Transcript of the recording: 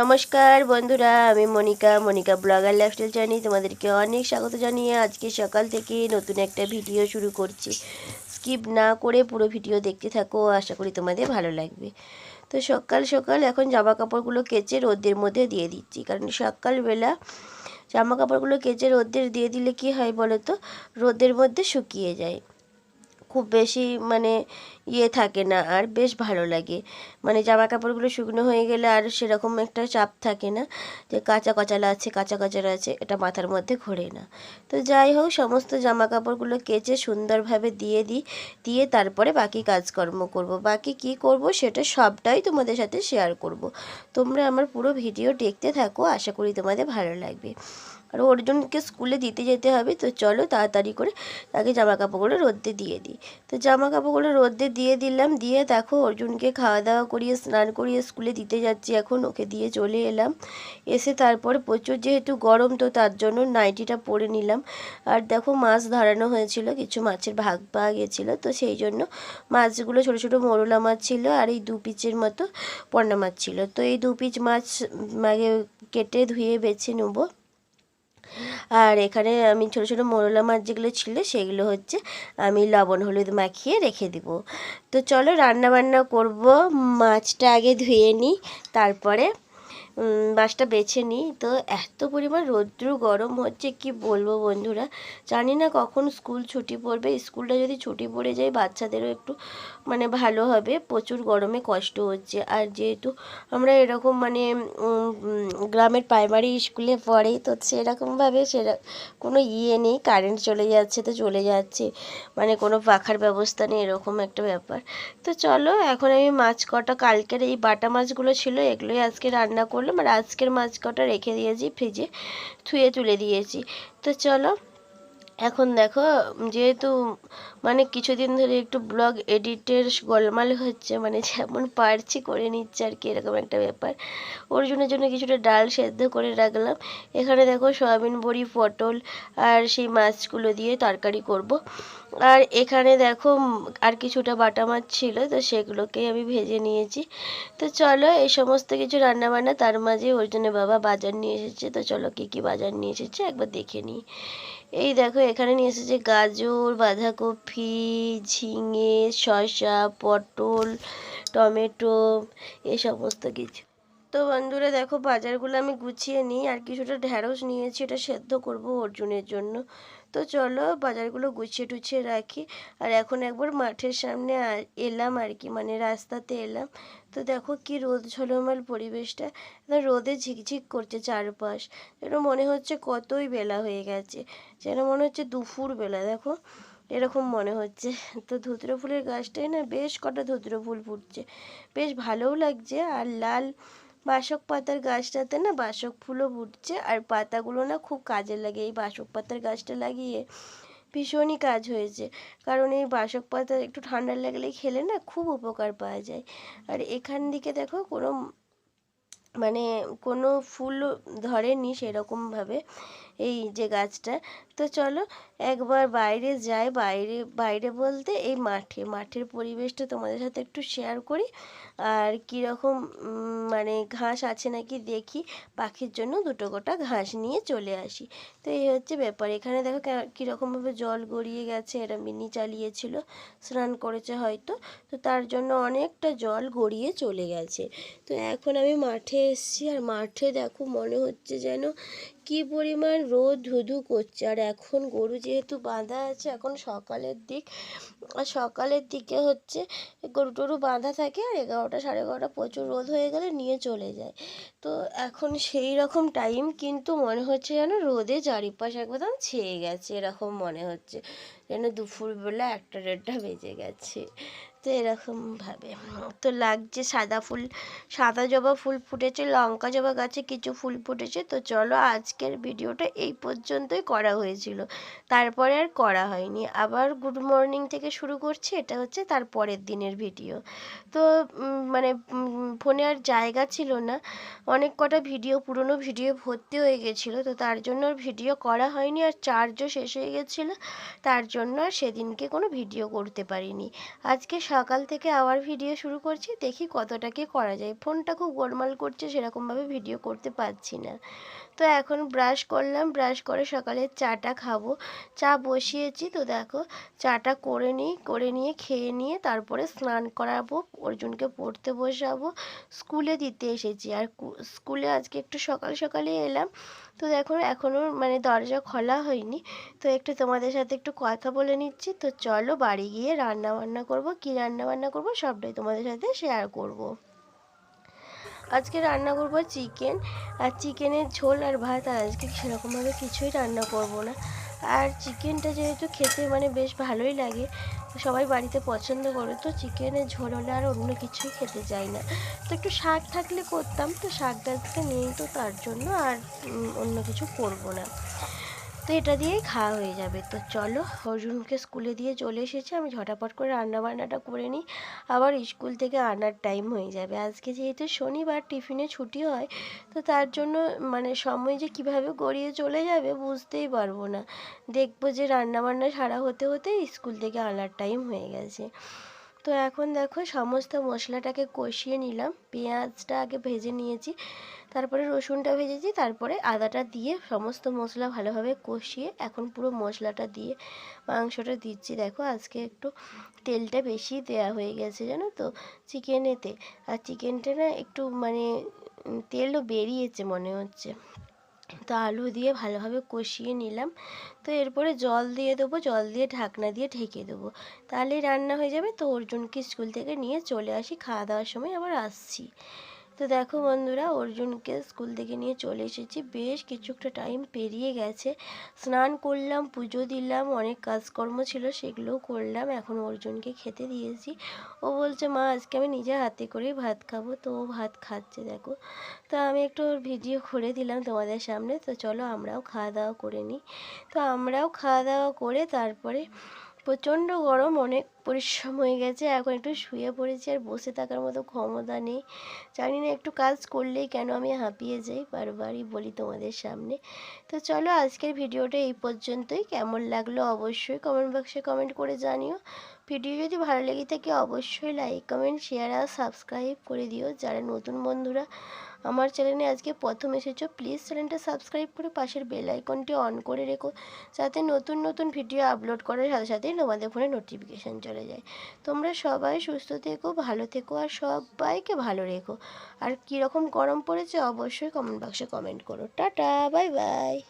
নমস্কার বন্ধুরা, আমি মনিকা মনিকা ব্লগার লাইফস্টাইল জানি তোমাদেরকে অনেক স্বাগত জানিয়ে আজকে সকাল থেকে নতুন একটা ভিডিও শুরু করছি। স্কিপ না করে পুরো ভিডিও দেখতে থাকো, আশা করি তোমাদের ভালো লাগবে। তো সকাল সকাল এখন জামা কাপড়গুলো কেচে রোদের মধ্যে দিয়ে দিচ্ছি। কারণ সকালবেলা জামা কাপড়গুলো কেচে রোদের দিয়ে দিলে কি হয় বলো তো রোদের মধ্যে শুকিয়ে যায়। খুব বেশি মানে ইয়ে থাকে না, আর বেশ ভালো লাগে। মানে জামা কাপড়গুলো শুকনো হয়ে গেলে আর সেরকম একটা চাপ থাকে না, যে কাঁচা কচালা আছে, কাঁচা কচালা আছে, এটা মাথার মধ্যে ঘোরে না। তো যাই হোক, সমস্ত জামা কাপড়গুলো কেচে সুন্দরভাবে দিয়ে দিই, দিয়ে তারপরে বাকি কাজকর্ম করব। বাকি কি করব সেটা সবটাই তোমাদের সাথে শেয়ার করব। তোমরা আমার পুরো ভিডিও দেখতে থাকো, আশা করি তোমাদের ভালো লাগবে। আর অর্জুনকে স্কুলে দিতে যেতে হবে, তো চলো তাড়াতাড়ি করে তাকে জামা কাপড়গুলো রোদ্দে দিয়ে দিই। তো জামা কাপড়গুলো রোদ্দে দিয়ে দিলাম, দিয়ে দেখো অর্জুনকে খাওয়া দাওয়া করিয়ে, স্নান করিয়ে স্কুলে দিতে যাচ্ছি এখন, ওকে দিয়ে চলে এলাম। এসে তারপরে প্রচুর যেহেতু গরম, তো তার জন্য নাইটিটা পরে নিলাম। আর দেখো মাছ ধরানো হয়েছিল, কিছু মাছের ভাগ পাওয়া গেছিল, তো সেই জন্য মাছগুলো ছোটো ছোটো মোরলা মাছ ছিল আর এই দু পিচের মতো পন্না মাছ ছিল। তো এই দু পিচ মাছ আগে কেটে ধুয়ে বেছে নেব। আর এখানে আমি ছোটো ছোটো মোরলা মাছ যেগুলো ছিল সেগুলো হচ্ছে আমি লবণ, হলুদ মাখিয়ে রেখে দিব। তো চলো রান্না বান্না করব, মাছটা আগে ধুয়ে নিই, তারপরে মাছটা বেছে নিই। তো এত পরিমাণ রৌদ্র, গরম হচ্ছে, কি বলব বন্ধুরা? জানি না কখন স্কুল ছুটি পড়বে। স্কুলটা যদি ছুটি পড়ে যায়, বাচ্চাদেরও একটু মানে ভালো হবে। প্রচুর গরমে কষ্ট হচ্ছে। আর যেহেতু আমরা এরকম মানে গ্রামের প্রাইমারি স্কুলে পড়ে, তো সেরকমভাবে সেরা, কোনো ইয়ে নেই। কারেন্ট চলে যাচ্ছে, তো চলে যাচ্ছে। মানে কোনো পাখার ব্যবস্থা নেই, এরকম একটা ব্যাপার। তো চলো, এখন আমি মাছ কটা, কালকের এই বাটা মাছগুলো ছিল, এগুলোই আজকে রান্না করলাম আর আজকের মাছ কটা রেখে দিয়েছি ফ্রিজে থুয়ে তুলে দিয়েছি। তো চলো এখন দেখো, যেহেতু মানে কিছুদিন ধরে একটু ব্লগ এডিটের গোলমাল হচ্ছে মানে যেমন পারছি করে নিচ্ছে আর কি, এরকম একটা ব্যাপার। ওর জন্য জন্য কিছুটা ডাল সেদ্ধ করে রাখলাম। এখানে দেখো সয়াবিন বড়ি, পটল আর সেই মাছগুলো দিয়ে তরকারি করব। আর এখানে দেখো আর কিছুটা বাটা মাছ ছিল, তো সেগুলোকে আমি ভেজে নিয়েছি। তো চলো, এই সমস্ত কিছু রান্নাবান্না তার মাঝে ওর জন্য বাবা বাজার নিয়ে এসেছে, তো চলো কী কী বাজার নিয়ে এসেছে একবার দেখে নিই। এই দেখো, এখানে নিয়ে এসেছে গাজর, বাঁধাকপি, ঝিঙে, শসা, পটল, টমেটো, এই সমস্ত কিছু। তো বন্ধুরা, দেখো, বাজারগুলো আমি গুছিয়ে নিই। আর কিছুটা ঢ্যাঁড়স নিয়েছি, এটা সেদ্ধ করব অর্জুনের জন্য। তো চলো বাজারগুলো গুছিয়ে টুছিয়ে রাখি। আর এখন একবার মাঠের সামনে এলাম আর কি মানে রাস্তাতে এলাম। তো দেখো কি রোদ ঝলমল পরিবেশটা। রোদে ঝিকঝিক করছে চারপাশ। যেন মনে হচ্ছে কতই বেলা হয়ে গেছে। যেন মনে হচ্ছে দুপুর বেলা, দেখো। এরকম মনে হচ্ছে। তো ধুতরো ফুলের গাছটাই না বেশ কটা ধুতরো ফুল ফুটছে। বেশ ভালোও লাগছে। আর লাল বাসক পাতার গাছটাতে না বাসক ফুলও ফুটছে আর পাতাগুলো না খুব কাজে লাগে। এই বাসক পাতার গাছটা লাগিয়ে ভীষণই কাজ হয়েছে। কারণ এই বাসক পাতা একটু ঠান্ডা লাগলে খেলে না খুব উপকার পাওয়া যায়। আর এখান দিকে দেখো কোনো মানে কোনো ফুল ধরেনি সেরকমভাবে। এই যে গাছটা। তো চলো একবার বাইরে যাই। বাইরে বাইরে বলতে এই মাঠে, মাঠের পরিবেশটা তোমাদের সাথে একটু শেয়ার করি। আর কীরকম মানে ঘাস আছে নাকি দেখি। পাখির জন্য দুটো গোটা ঘাস নিয়ে চলে আসি। তো এই হচ্ছে ব্যাপার। এখানে দেখো কীরকমভাবে জল গড়িয়ে গেছে। এরা মিনি চালিয়েছিল, স্নান করেছে হয়তো। তো তার জন্য অনেকটা জল গড়িয়ে চলে গেছে। তো এখন আমি মাঠে এসছি। আর মাঠে দেখো মনে হচ্ছে যেন কি পরিমাণ রোদ ধুধু করছে? আর এখন গরু যেহেতু বাঁধা আছে, এখন সকালের দিক, আর সকালের দিকে হচ্ছে গরু টরু বাঁধা থাকে আর এগারোটা সাড়ে এগারোটা প্রচুর রোদ হয়ে গেলে নিয়ে চলে যায়। তো এখন সেই রকম টাইম কিন্তু মনে হচ্ছে যেন রোদে চারিপাশ একদম ছেয়ে গেছে, এরকম মনে হচ্ছে। যেন দুপুরবেলা একটা দেড়টা বেজে গেছে। তো এরকমভাবে তো লাগছে সাদা ফুল, সাদা জবা ফুল ফুটেছে, লঙ্কা জবা গাছে কিছু ফুল ফুটেছে। তো চলো আজকের ভিডিওটা এই পর্যন্তই করা হয়েছিল। তারপরে আর করা হয়নি। আবার গুড মর্নিং থেকে শুরু করছি, এটা হচ্ছে তার পরের দিনের ভিডিও। তো মানে ফোনে আর জায়গা ছিল না। অনেক কটা ভিডিও, পুরনো ভিডিও ভর্তি হয়ে গেছিল। তো তার জন্য ভিডিও করা হয়নি আর চার্জও শেষ হয়ে গেছিল। তার জন্য আর সেদিনকে কোনো ভিডিও করতে পারিনি। আজকে সকাল থেকে আবার ভিডিও শুরু করছি, দেখি কতটা কি করা যায়। ফোনটা খুব গোলমাল করছে, সেরকমভাবে ভিডিও করতে পারছি না। তো এখন ব্রাশ করলাম ব্রাশ করে সকালে চাটা খাব। চা বসিয়েছি তো দেখো, চাটা করে নিই, করে নিয়ে খেয়ে নিয়ে তারপরে স্নান করাবো, অর্জুনকে পড়তে বসাবো, স্কুলে দিতে এসেছি। আর স্কুলে আজকে একটু সকাল সকালে এলাম। তো দেখো এখনও মানে দরজা খোলা হয়নি। তো একটু তোমাদের সাথে একটু কথা বলে নিচ্ছি। তো চলো বাড়ি গিয়ে রান্না বান্না করব, কি রান্না বান্না করব সবটাই তোমাদের সাথে শেয়ার করব। আজকে রান্না করব চিকেন, আর চিকেনের ঝোল আর ভাত, আর আজকে সেরকমভাবে কিছুই রান্না করব না। আর চিকেনটা যেহেতু খেতে মানে বেশ ভালোই লাগে, সবাই বাড়িতে পছন্দ করে, তো চিকেনের ঝোল হলে আর অন্য কিছুই খেতে চাই না। তো একটু শাক থাকলে করতাম, তো শাক আজকে নেই তো তার জন্য আর অন্য কিছু করব না। তো এটা দিয়েই খাওয়া হয়ে যাবে। তো চলো, অর্জুনকে স্কুলে দিয়ে চলে এসেছে। আমি ঝটাপট করে রান্না বান্নাটা করে নিই। আবার স্কুল থেকে আনার টাইম হয়ে যাবে। আজকে যেহেতু শনিবার, টিফিনে ছুটি হয়, তো তার জন্য মানে সময় যে কীভাবে গড়িয়ে চলে যাবে বুঝতেই পারব না। দেখব যে রান্না বান্না সারা হতে হতে স্কুল থেকে আনার টাইম হয়ে গেছে। তো এখন দেখো, সমস্ত মশলাটাকে কষিয়ে নিলাম। পেঁয়াজটা আগে ভেজে নিয়েছি। তারপরে রসুনটা ভেজেছি, তারপরে আদাটা দিয়ে সমস্ত মশলা ভালোভাবে কষিয়ে এখন পুরো মশলাটা দিয়ে মাংসটা দিচ্ছি। দেখো আজকে একটু তেলটা বেশি দেয়া হয়ে গেছে জানো তো চিকেনেতে। আর চিকেনটা না একটু মানে তেলও বেরিয়েছে মনে হচ্ছে। তো আলু দিয়ে ভালোভাবে কষিয়ে নিলাম। তো এরপরে জল দিয়ে দেবো, জল দিয়ে ঢাকনা দিয়ে ঢেকে দেবো। তাহলেই রান্না হয়ে যাবে। তো অর্জুনকে স্কুল থেকে নিয়ে চলে আসি, খাওয়া দাওয়ার সময় আবার আসছি। তো দেখো বন্ধুরা, অর্জুনকে স্কুল থেকে নিয়ে চলে এসেছি। বেশ কিছুটা টাইম পেরিয়ে গেছে। স্নান করলাম, পুজো দিলাম, অনেক কাজকর্ম ছিল, সেগুলোও করলাম। এখন অর্জুনকে খেতে দিয়েছি। ও বলছে, মা, আজকে আমি নিজে হাতে করেই ভাত খাব। তো ও ভাত খাচ্ছে, দেখো। তো আমি একটু ভিডিও করে দিলাম তোমাদের সামনে। তো চলো আমরাও খাওয়া দাওয়া করে নিই। তো আমরাও খাওয়া দাওয়া করে তারপরে প্রচণ্ড গরম, অনেক পরিশ্রম হয়ে গেছে। এখন একটু শুয়ে পড়েছি আর বসে থাকার মতো ক্ষমতা নেই। জানি না একটু কাজ করলেই কেন আমি হাঁপিয়ে যাই, বারবারই বলি তোমাদের সামনে। তো চলো আজকের ভিডিওটা এই পর্যন্তই। কেমন লাগল অবশ্যই কমেন্ট বক্সে কমেন্ট করে জানিও। ভিডিও যদি ভালো লেগে থাকে অবশ্যই লাইক কমেন্ট শেয়ার আর সাবস্ক্রাইব করে দিও। যারা নতুন বন্ধুরা আমার চ্যানেলে আজকে প্রথম এসেছ প্লিজ চ্যানেলটা সাবস্ক্রাইব করে পাশের বেল আইকনটি অন করে রেখো, যাতে নতুন নতুন ভিডিও আপলোড করার সাথে সাথেই তোমাদের ফোনে নোটিফিকেশান চলে যায়। তোমরা সবাই সুস্থ থেকো, ভালো থেকো, আর সবাইকে ভালো রেখো। আর কীরকম গরম পড়েছে অবশ্যই কমেন্ট বক্সে কমেন্ট করো। Tata bye bye